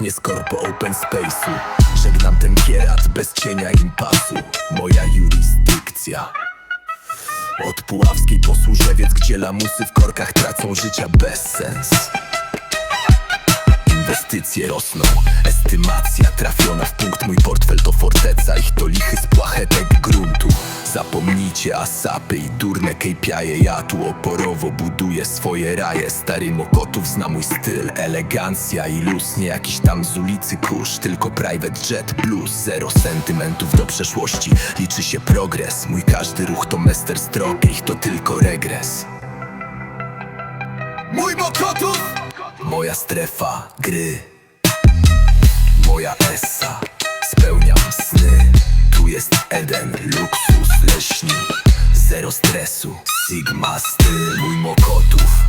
nie skorpo open space'u. Żegnam ten kierat bez cienia impasu. Moja jurysdykcja. Od Puławskiej po Służewiec, gdzie lamusy w korkach tracą życia bez sens Inwestycje rosną, estymacja trafiona w punkt Mój portfel to forteca, ich to lichy z płachetek gruntu. Zapomnijcie asapy i durne kejpiaje Ja tu oporowo buduję swoje raje. Stary Mokotów zna mój styl. Elegancja i luz, nie jakiś tam z ulicy kurz Tylko private jet plus. Zero sentymentów do przeszłości. Liczy się progres. Mój każdy ruch to mester stroke. Ich to tylko regres. Mój Mokotów! Moja strefa gry. Moja essa Spełniam sny. Tu jest Eden, luksus, leśni Zero stresu, Sigma styl. Mój Mokotów.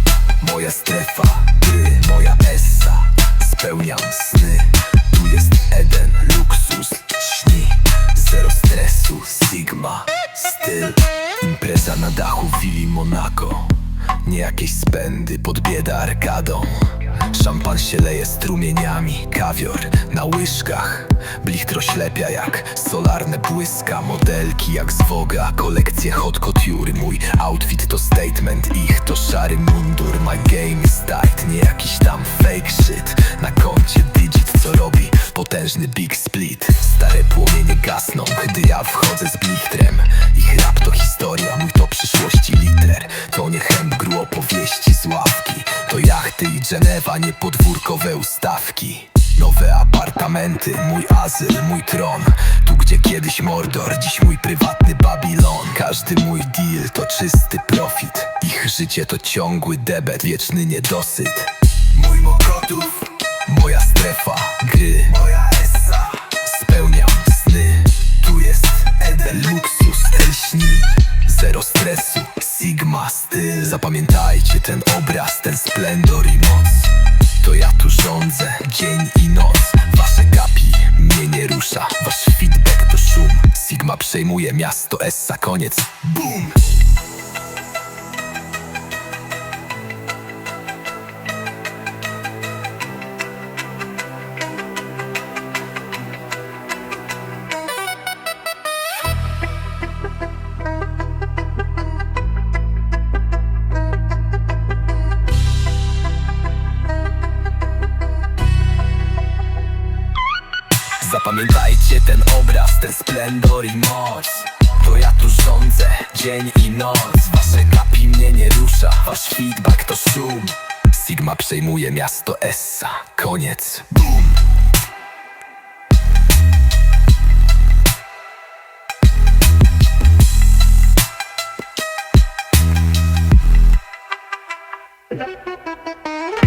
Moja strefa gry. Moja essa Spełniam sny. Tu jest Eden, luksus, śni Zero stresu, Sigma styl. Impreza na dachu willi Monaco. Nie jakieś spędy pod bieda arkadą Szampan się leje strumieniami Kawior na łyżkach. Blichtro ślepia jak solarne błyska Modelki jak z Woga Kolekcje hot couture Mój outfit to statement. Ich to szary mundur My game is tight Nie jakiś tam fake shit. Na koncie digit co robi Potężny big split. Stare płomienie gasną Gdy ja wchodzę z blichtrem Jachty i Genewa Nie podwórkowe ustawki. Nowe apartamenty, mój azyl, mój tron. Tu gdzie kiedyś Mordor, dziś mój prywatny Babilon. Każdy mój deal to czysty profit. Ich życie to ciągły debet, wieczny niedosyt. Mój Mokotów, moja strefa gry. Moja essa, spełniam sny. Tu jest Eden, luksus, lśni Zero stresu, Sigma styl. Zapamiętajcie To ja tu rządzę, dzień i noc. Wasze kapi mnie nie rusza. Wasz feedback to szum. Sigma przejmuje miasto, Essa koniec. Boom! Pamiętajcie ten obraz, ten splendor i moc. To ja tu rządzę, dzień i noc. Wasze kapi mnie nie rusza, wasz feedback to szum. Sigma przejmuje miasto Essa. Koniec, boom. Thank